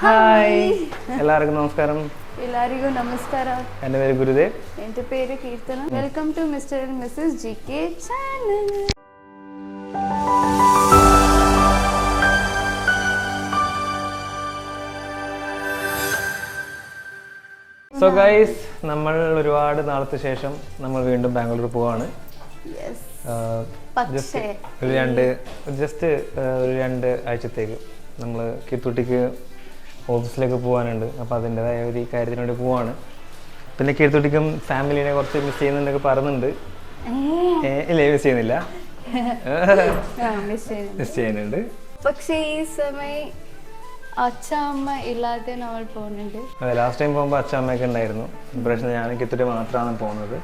Hi എല്ലാവർക്കും നമസ്കാരം. എല്ലാവർക്കും നമസ്കാരം. എന്റെ പേര് ഗുരുദേവ്. എന്റെ പേര് Keerthana. Welcome to mister and missus G K channel so guys നമ്മൾ ഒരുപാട് നാളത്തെ ശേഷം നമ്മൾ വീണ്ടും ബാംഗ്ലൂർ പോവാണ്. ജസ്റ്റ് ഒരു രണ്ട് ജസ്റ്റ് ഒരു രണ്ട് ആഴ്ചത്തേക്ക് നമ്മൾ കിത്തുട്ടിക്ക് ഓഫീസിലേക്ക് പോകാനുണ്ട്. അപ്പോൾ അതിന്റെതായ ഒരു കാര്യത്തിന് വേണ്ടി പോവാണ്. പിന്നെ കീർത്തുട്ടിക്കും ഫാമിലിനെ കുറച്ച് മിസ് ചെയ്യുന്നുണ്ടൊക്കെ പറയുന്നുണ്ട്. ഇല്ലേ മിസ് ചെയ്യുന്നില്ല. മിസ് ചെയ്യുന്നുണ്ട്. പക്ഷേ ഈ സമയം അച്ഛ അമ്മ ഇല്ലാതെ നമ്മൾ പോകുന്നുണ്ട്. അതെ ലാസ്റ്റ് ടൈം പോകുമ്പോൾ അച്ഛ അമ്മയൊക്കെ ഉണ്ടായിരുന്നു ഇപ്രാവശ്യം ഞാൻ കീർത്തുട്ടി മാത്രമാണ് പോകുന്നത്.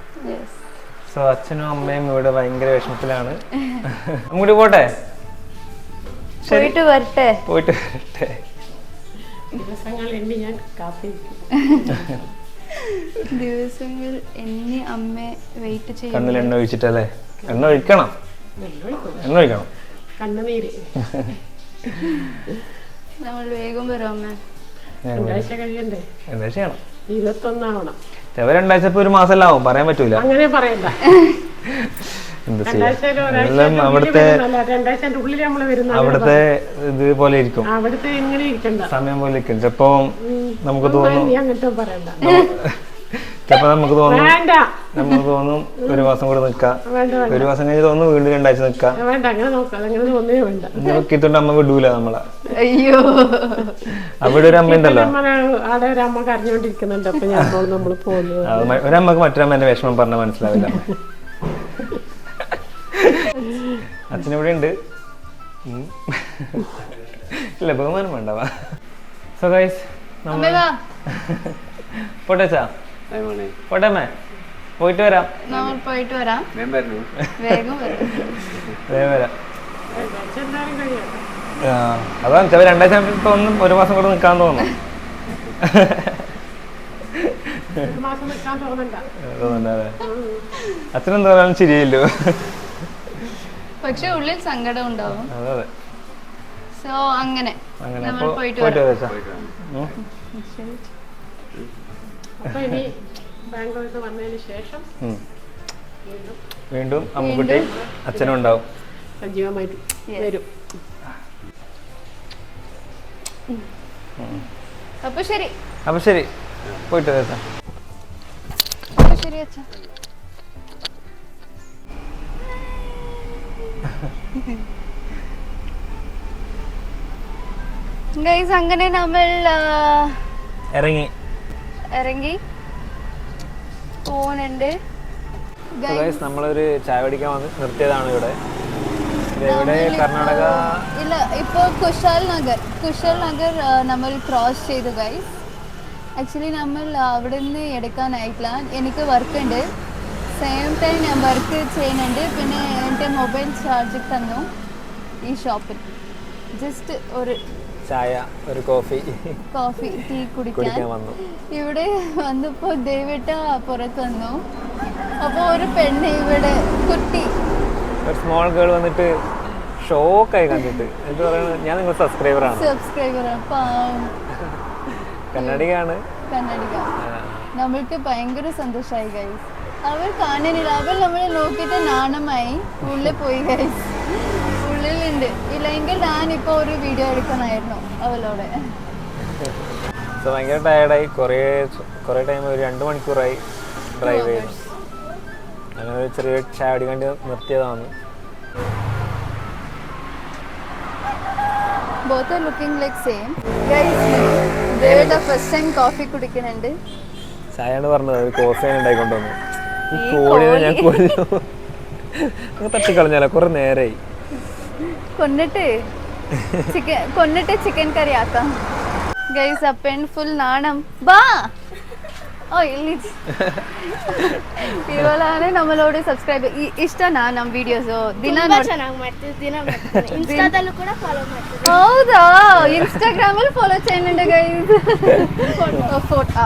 സോ അച്ഛനും അമ്മയും ഇവിടെ ഭയങ്കര വിഷമത്തിലാണ്. അങ്ങോട്ട് പോട്ടെ? പോയിട്ട് വരട്ടെ. പോയിട്ട് വരട്ടെ. ദിവസങ്ങൾ എണ്ണി ഞാൻ കാത്തിരിക്കും. ദിവസങ്ങൾ എന്നെ അമ്മ വെയിറ്റ് ചെയ്യും കണ്ണിൽ എണ്ണ ഒഴിച്ചിട്ടല്ലേ? എണ്ണ ഒഴിക്കണം. എണ്ണ ഒഴിക്കണം. കണ്ണുനീര്. നമ്മൾ വേഗം വരും അമ്മ. രണ്ടാഴ്ച കഴിയണ്ടേ? എന്താ ചെയ്യണം ഇരുപത്തൊന്നാവണം. ചിലവ് രണ്ടാഴ്ച ഇപ്പൊ ഒരു മാസം ആവും? പറയാൻ പറ്റൂല. അങ്ങനെ പറയണ്ട. എന്താ ചെയ്യാ? എല്ലാം അവിടുത്തെ അവിടുത്തെ ഇരിക്കും. അവിടുത്തെ ഇങ്ങനെ ഇരിക്കണ്ട. സമയം പോലെ ഇരിക്കും. ചിലപ്പോ നമുക്ക് തോന്നും ചിലപ്പോ നമുക്ക് തോന്നും നമുക്ക് തോന്നും ഒരു മാസം കൂടെ നിക്കാം. വേണ്ട ഒരു മാസം കഴിഞ്ഞ് തോന്നും വീണ്ടും രണ്ടാഴ്ച നിക്കാം. നോക്കിയിട്ടുണ്ട് അമ്മ വിടൂല നമ്മളെ. അയ്യോ. അവിടെ ഒരു അമ്മ ഉണ്ടല്ലോ ഒരമ്മക്ക് മറ്റൊരമ്മേന്റെ വിഷമം പറഞ്ഞ മനസ്സിലാവില്ല. അച്ഛനിവിടെ ഉണ്ട് ഇല്ല ബഹുമാനം വേണ്ടവാ സോ ഗൈസ് അമ്മ വാ. പോട്ടെച്ചാ പോട്ടെ അമ്മേ. പോയിട്ട് വരാം. നമ്മൾ പോയിട്ട് വരാം. വേഗം വരും. അതാണ് ചില രണ്ടാഴ്ച ഇപ്പൊ ഒന്നും ഒരു മാസം കൂടെ നിൽക്കാൻ തോന്നുന്നു. അച്ഛനെന്താ പറയാനും ശരിയല്ലോ. പക്ഷെ ഉള്ളിൽ സങ്കടം ഉണ്ടാവും. അതെ അതെ. സോ അങ്ങനെ. അങ്ങനെ നമ്മൾ അപ്പൊ പോയിട്ട് പോയിട്ട് വരാം. വരാം. ഉം. ശരി. അപ്പൊ ഇനി ബാംഗ്ലൂരിൽ വന്നതിന് ശേഷം ഉം. വീണ്ടും അമ്മുക്കുട്ടി അച്ഛനും ഉണ്ടാവും. സജീവമായിട്ട് Yes. വരും. അപ്പൊ ശരി. അപ്പൊ ശരി. പോയിട്ട് വരാം. അപ്പൊ ശരി അച്ഛ. ഗൈസ് അങ്ങനെ നമ്മൾ ഇറങ്ങി. ഇറങ്ങി. പോകുന്നുണ്ട് ഗൈസ് നമ്മൾ ഒരു ചായ കുടിക്കാൻ വന്ന് നിർത്തിയതാണ് ഇവിടെ. ഇവിടെ കർണാടക? ഇല്ല ഇപ്പോ കുശാൽ നഗർ. കുശാൽ നഗർ നമ്മൾ ക്രോസ് ചെയ്തു ഗൈസ് ആക്ച്വലി നമ്മൾ അവിടെ നിന്ന് എടുക്കാനായിട്ടില്ല എനിക്ക് വർക്ക് ഉണ്ട്. സെയിം ടൈം ഞാൻ വർക്ക് ചെയ്യുന്നുണ്ട്. പിന്നെ എന്റെ മൊബൈൽ ചാർജ് തന്നു ഈ ഷോപ്പിൽ. ജസ്റ്റ് ഒരു ചായ ഒരു കോഫി. കോഫി ടീ കുടിക്കാൻ. വന്നു. ഇവിടെ വന്നപ്പോൾ ദേവിട്ട പുറത്ത് വന്നു. അപ്പോൾ ഒരു പെണ്ണ് ഇവിടെ കുട്ടി. ഒരു സ്മോൾ ഗേൾ വന്നിട്ട് ഷോക്കായി കണ്ടിട്ട്. എന്ത് പറയുന്നത് ഞാൻ നിങ്ങളുടെ സബ്സ്ക്രൈബറാണ് സബ്സ്ക്രൈബർ പാവം. കന്നഡികയാണ് കന്നഡിക നമ്മൾക്ക് ഭയങ്കര സന്തോഷമായി ഗൈസ് അവർ കാണാനില്ല അവർ നമ്മളെ നോക്കിയിട്ട് നാണമായി. ഉള്ളിൽ പോയി ഗൈസ് ഉള്ളിലുണ്ട്. ഇല്ലെങ്കിൽ ഞാനിപ്പോ ഒരു വീഡിയോ എടുക്കണമായിരുന്നു അവളോട്. സോ ഭയങ്കര ടയർഡായി കുറേ കുറേ ടൈം ഒരു രണ്ട് മണിക്കൂറായി ഡ്രൈവ് ചെയ്തു. അങ്ങനെ ഒരു ചെറിയ ചായ കുടിക്കാൻ നിർത്തിയതാണ്. Both are looking like same guys first time coffee കുടിക്കുന്നുണ്ട് ചായയാണ് പറഞ്ഞത്. ഒരു കോഫിയാണ് ഉണ്ടായി വന്നു ഈ കോഴിനെ ഞാൻ കൊല്ലു തട്ടിക്കളഞ്ഞാലോ കുറെ നേരായി കൊന്നിട്ട് ചിക്കൻ കൊന്നിട്ട് ചിക്കൻ കറി ആക്കാം ഗൈസ് ആ പെൺ ഫുൾ നാണം ബാ ഓ ಇಲ್ಲಿ ಇವಳಾನೆ ನಮ್ಮಲ್ಲೋಡಿ ಸಬ್ಸ್ಕ್ರೈಬ್ ಇಷ್ಟನಾ ನಮ್ಮ ವಿಡಿಯೋಸ್ ದಿನ ಚೆನ್ನಾಗಿ ಮಾಡ್ತೀವಿ ದಿನ ಇನ್ಸ್ಟಾದಲ್ಲೂ ಕೂಡ ಫಾಲೋ ಮಾಡ್ತೀವಿ ಹೌದಾ ಇನ್ಸ್ಟಾಗ್ರಾಮ್ ಅಲ್ಲಿ ಫಾಲೋ ಚೇಂಜ್ ಗೈಸ್ ಫೋಟೋ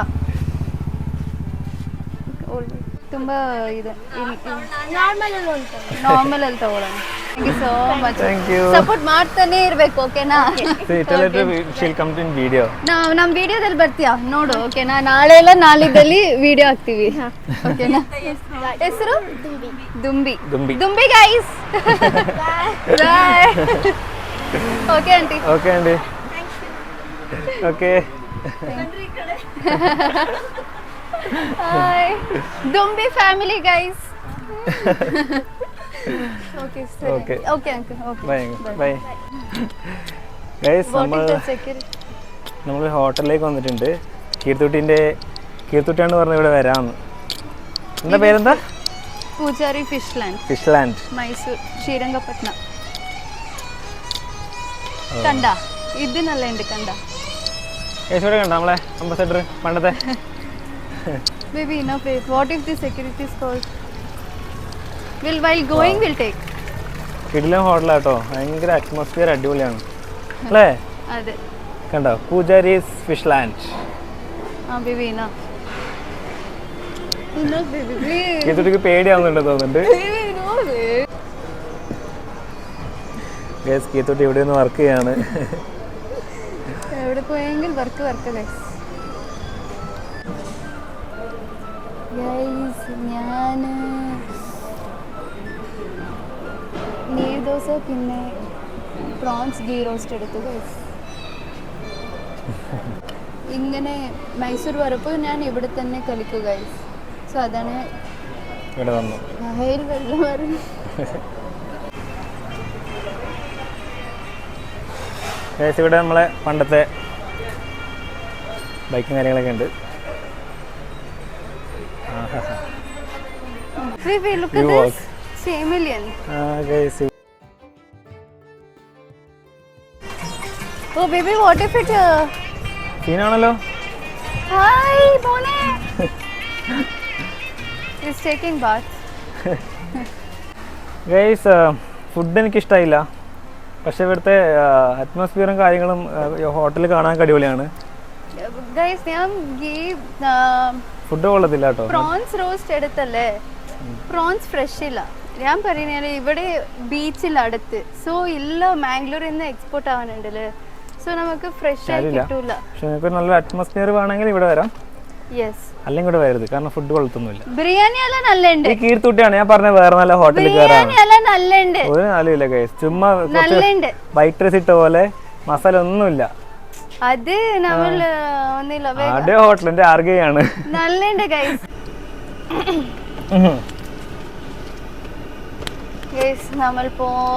ತುಂಬ ಇದು ನಾರ್ಮಲ್ ನಾರ್ಮಲ್ ಅಲ್ಲಿ ತಗೊಳ್ಳೋಣ. Thank you so much thank you support ಮಾಡ್ತಾನೆ ಇರ್ಬೇಕು ಓಕೆನಾ shall come to in video ನಾವು ನಮ್ಮ ವಿಡಿಯೋದಲ್ಲಿ ಬರ್ತೀಯಾ? ನೋಡು ಓಕೆನಾ ನಾಳೆ ಎಲ್ಲ ನಾಳಿದ್ದಲ್ಲಿ ವಿಡಿಯೋ ಹಾಕ್ತೀವಿ. ಓಕೆನಾ ಹೆಸರು? Dumbi. Dumbi. Dumbi. Guys bye okay aunty okay aunty okay hi Dumbi family guys okay okay okay okay bye bye guys നമ്മൾ നമ്മൾ ഹോട്ടലിലേക്ക് വന്നിട്ടുണ്ട്. കീർത്തുട്ടിന്റെ കീർത്തുട്ടിയാണ് പറഞ്ഞ ഇവിടെ വരാമെന്ന് എന്താ പേരെന്താ? Pujari fish land fish land Mysore Srirangapatna. കണ്ട? ഇതിനല്ല ഉണ്ട് കണ്ട? കണ്ട നമ്മളെ അംബാസഡർ പണ്ടത്തെ? Baby enough what if the security is called will while going we'll take. കിടിലം ഹോട്ടലാട്ടോ ഭയങ്കര അറ്റ്മോസ്ഫിയർ അടിപൊളിയാണ്. അല്ലേ? അതെ. കണ്ടോ? പൂജാരീസ് ഫിഷ് ലാൻഡ് ആ ബേബി ഇനഫ് ഇനഫ് ബേബി കീർത്തുട്ടിക്ക് പേടിയാവുന്നുണ്ട് തോന്നുന്നുണ്ട്. ഗൈസ് കീത്തോട്ട് ഇവിടെ നിന്ന് വർക്ക് ചെയ്യാണ്. എവിടെ പോയെങ്കിൽ വർക്ക് വർക്ക് ഗൈസ് ഗൈസ് ഞാൻ നീർദോശ പിന്നെ പ്രോൺസ് ഗീ റോസ്റ്റ് എടുത്തു ഗൈസ് ഇങ്ങനെ മൈസൂർ വരപ്പോൾ ഞാൻ ഇവിടെ തന്നെ കളിക്കുക ഗൈസ് സോ അതാണ് ഇവിടെ വന്നു. വെള്ളം ഗൈസ് ഇവിടെ നമ്മളെ പണ്ടത്തെ ബൈക്കും കാര്യങ്ങളൊക്കെ ഉണ്ട്. Baby, look You at walk. this. Same alien. ആ guys Oh, baby, what if it? സീനാണല്ലോ Hi, Bone. Is taking bath guys food എനിക്ക് ഇഷ്ടമായില്ല പക്ഷെ ഇവിടുത്തെ അറ്റ്മോസ്ഫിയറും കാര്യങ്ങളും ഹോട്ടലിൽ കാണാൻ അടിപൊളിയാണ് ഗൈസ് ഞാൻ ഈ ഫുഡ് കൊള്ളത്തില്ല കേട്ടോ പ്രോൺസ് റോസ്റ്റ് എടുത്തല്ലേ പ്രോൺസ് ഫ്രഷ് ഇല്ല. ഞാൻ പറയുന്നത് ഇവിടെ ബീച്ചിൽ അടുത്ത്. സോ ഇല്ല മാംഗ്ലൂരിൽ നിന്ന് എക്സ്പോർട്ട് ആവാനുണ്ടല്ലേ? സോ നമുക്ക് ഫ്രഷ് ആയി. കിട്ടൂല. പക്ഷെ നമുക്ക് നല്ല അറ്റ്മോസ്ഫിയർ വേണമെങ്കിൽ ഇവിടെ വരാം. യെസ് അല്ലെങ്കിൽ ഇവിടെ വരരുത് കാരണം ഫുഡ് കൊള്ളത്തൊന്നുമില്ല. ബിരിയാണി എല്ലാം നല്ലുണ്ട്. ഈ കീർത്തുട്ടിയാണ് ഞാൻ പറഞ്ഞ വേറെ നല്ല ഹോട്ടലിൽ കേറാം ബിരിയാണി എല്ലാം നല്ലുണ്ട്. ഒരു നാലുമില്ല ഗൈസ് ചുമ്മാ വൈറ്റ് റൈസ് ഇട്ട പോലെ മസാല ഒന്നുമില്ല. അത് നമ്മൾ ഒന്നില്ല ഹോട്ടലിന്റെ ആർഗയാണ് നല്ലുണ്ട് ഗൈസ് ഗൈസ് നമ്മൾ പോവാനുണ്ട്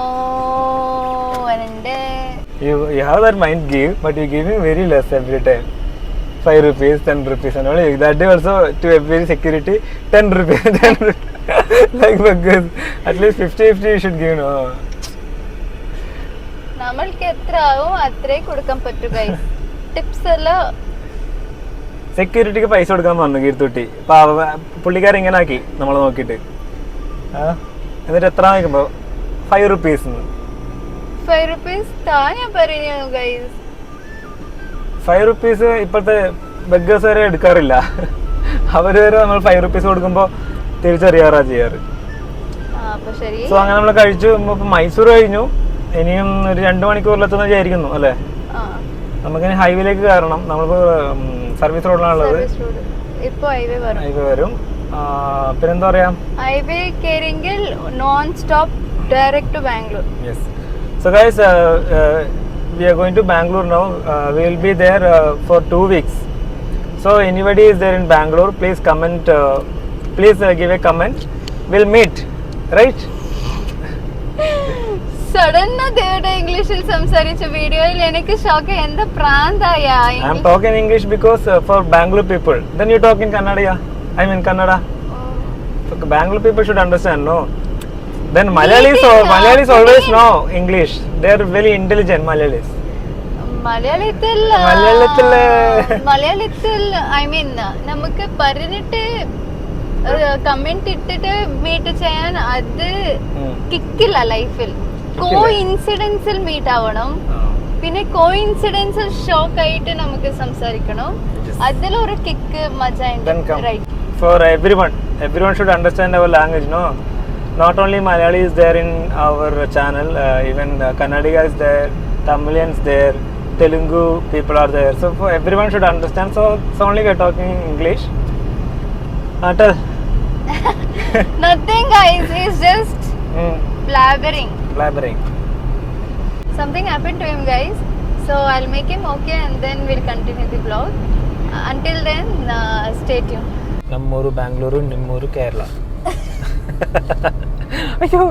You, you have that mind give, but you give me very less every time. Five rupees, ten rupees, and only that day also to every security, ten rupees, ten rupees. like beggars. At least 50 50 you should give, no. നമ്മൾക്ക് എത്ര ആവും അത്രേ കൊടുക്കാൻ പറ്റൂ guys tips എല്ലാം സെക്യൂരിറ്റിക്ക് പൈസ കൊടുക്കാൻ പറഞ്ഞു കീർത്തുട്ടി പുള്ളിക്കാരൻ ഇങ്ങനെ ആക്കി നമ്മൾ നോക്കിട്ട്? എന്നിട്ട് എത്ര വാങ്ങിക്കുമ്പോ ഫൈവ് റുപ്പീസ് ഫൈവ് റുപ്പീസ് താ ഞാൻ പറഞ്ഞു ഗൈസ് ഫൈവ് റുപ്പീസ് ഇപ്പോഴത്തെ ബെഗേഴ്സ് വരെ എടുക്കാറില്ല. അവർ വരെ നമ്മൾ ഫൈവ് റുപ്പീസ് കൊടുക്കുമ്പോൾ തിരിച്ചറിയാറാ ചെയ്യാറ്. സോ അങ്ങനെ നമ്മൾ കഴിച്ചു. ഇപ്പൊ മൈസൂർ കഴിഞ്ഞു. ഇനിയും ഒരു രണ്ട് മണിക്കൂറിലെത്തുന്ന വിചാരിക്കുന്നു അല്ലേ? ആ. നമുക്കിനി ഹൈവേയിലേക്ക് കയറണം. നമ്മളിപ്പോൾ സർവീസ് റോഡിലാണുള്ളത്. Service road. ഇപ്പൊ ഹൈവേ വരും. ഹൈവേ വരും. ആ, പിന്നെന്താ പറയാ? Highway കയറിയെങ്കിൽ non stop direct to Bangalore yes so guys we are going to Bangalore now will be there for two weeks so anybody is there in Bangalore please comment please give a comment will meet right sudden ദേവയുടെ ഇംഗ്ലീഷിൽ സംസാരിച്ച വീഡിയോയിൽ എനിക്ക് shock എന്താ പ്രാന്തായ I am talking English because uh, for Bangalore people. Then you talk in Kannada, yeah? I mean Kannada. So Bangalore people should understand, no? Then Malayalis, Meeting, or uh, Malayalis always meeting. know English. They are very intelligent Malayalis. മലയാളത്തിൽ ആ, മലയാളത്തിൽ I mean നമുക്ക് പറഞ്ഞിട്ട് comment ഇട്ടിട്ട് meet ചെയ്യാൻ അത്. കിക്കില്ല ലൈഫിൽ കോ ഇൻസിഡൻസിൽ meet ആവണം പിന്നെ കോ ഇൻസിഡൻസിൽ ഷോക്ക് ആയിട്ട് നമുക്ക് സംസാരിക്കണം അതിലൊരു കിക്ക് മജ for everyone. Everyone should understand our language, no? Not only Malayali is there in our channel, uh, even uh, Kannadiga is there, Tamilians there, Telugu people are there. So for everyone should understand. So it's only we're talking English. Uh. Nothing, guys. He's just Mm, blabbering. blabbering. Something happened to him, guys. So I'll make him okay and then we'll continue the vlog. Uh, until then, uh, stay tuned. ನಮ್ಮೂರು ಬ್ಯಾಂಗ್ಳೂರು ನಿಮ್ಮೂರು ಕೇರಳ ಅಯ್ಯೋ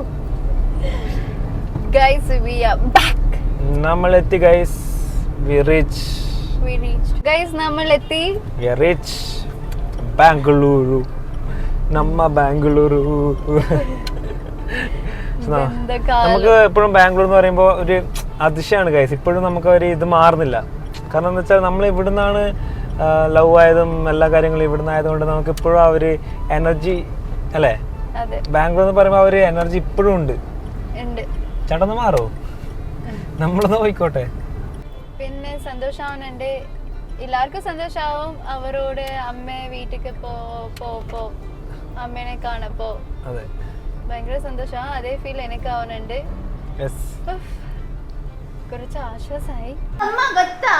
Guys, we are back. നമ്മളെത്തി guys we reach We reached. Guys, നമ്മൾ എത്തി V rich Bengaluru നമ്മ ബാംഗ്ലൂരു ബന്ധകാലം. നമുക്ക് എപ്പോഴും ബാംഗ്ലൂർ എന്ന് പറയുമ്പോൾ ഒരു അതിശയാണ് കൈസ് ഇപ്പോഴും നമുക്ക് ഒരു ഇത് മാറുന്നില്ല. കാരണം എന്താ വെച്ചാൽ നമ്മൾ ഇവിടുന്നാണ് ലവ് ആയതും എല്ലാ കാര്യങ്ങളും ഇവിടുന്ന് ആയതുകൊണ്ട് നമുക്ക് ഇപ്പോഴും ആ ഒരു എനർജി അല്ലേ? ബാംഗ്ലൂർ എന്ന് പറയുമ്പോൾ ആ ഒരു എനർജി ഇപ്പോഴും ഉണ്ട്. ചേട്ടന്ന് മാറോ? നമ്മളൊന്ന് പോയിക്കോട്ടെ. പിന്നെ സന്തോഷാവുന്നുണ്ട് എല്ലാവർക്കും സന്തോഷാവും. അവരോട് അമ്മ വീട്ടിലേക്ക് പോ പോ അമ്മേനെ കാണപ്പോ അതെ. ഭയങ്കര സന്തോഷം അതേ ഫീൽ എനിക്ക് ആവുന്നുണ്ട് കുറച്ച് ആശ്വാസമായി ಅಮ್ಮ ಗೊತ್ತಾ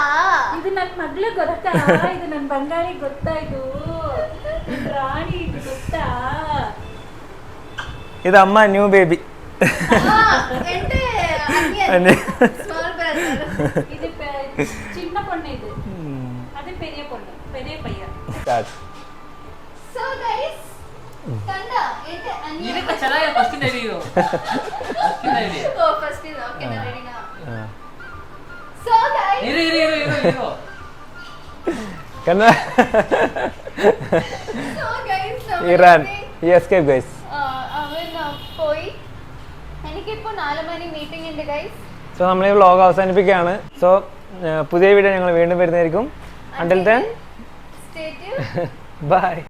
ಇದು ನನ್ನ ಮಗಳು ಗೊತ್ತಾ ಇದು ನನ್ನ ಬಂಗಾಳಿ ಗೊತ್ತಾ ಇದು ನನ್ ರಾಣಿ ಇದು ಗೊತ್ತಾ ఇది అమ్మ న్యూ బేబీ అంటే అన్ని స్మాల్ బ్రదర్ ఇది పె- చిన్న పొన్న ఇది అదే పెరియ పొన్న పెరియ పయ్య స్టార్ట్ ಇದಕ್ಕೆ ಚೆನ್ನಾಗಿ ಫಸ್ಟ್ ನಡೆಯು ಫಸ್ಟ್ ನಡೆಯು ಓ ಫಸ್ಟ್ ಇದು ಓಕೆ ನಾ ರೆಡಿನಾ ಸೊ ಗೈಸ್ ಇರು ಇರು ಇರು ಇರು ಇರು കന്ന so guys Iran escape guys അവൻ പോയി എനിക്കിപ്പോ നാല് മണി മീറ്റിംഗ് ഉണ്ട് ഗൈസ് സോ നമ്മൾ ഈ വ്ലോഗ് അവസാനിപ്പിക്കുകയാണ് സോ പുതിയ വീഡിയോ ഞങ്ങൾ വീണ്ടും വരുന്നതായിരിക്കും until then stay tuned bye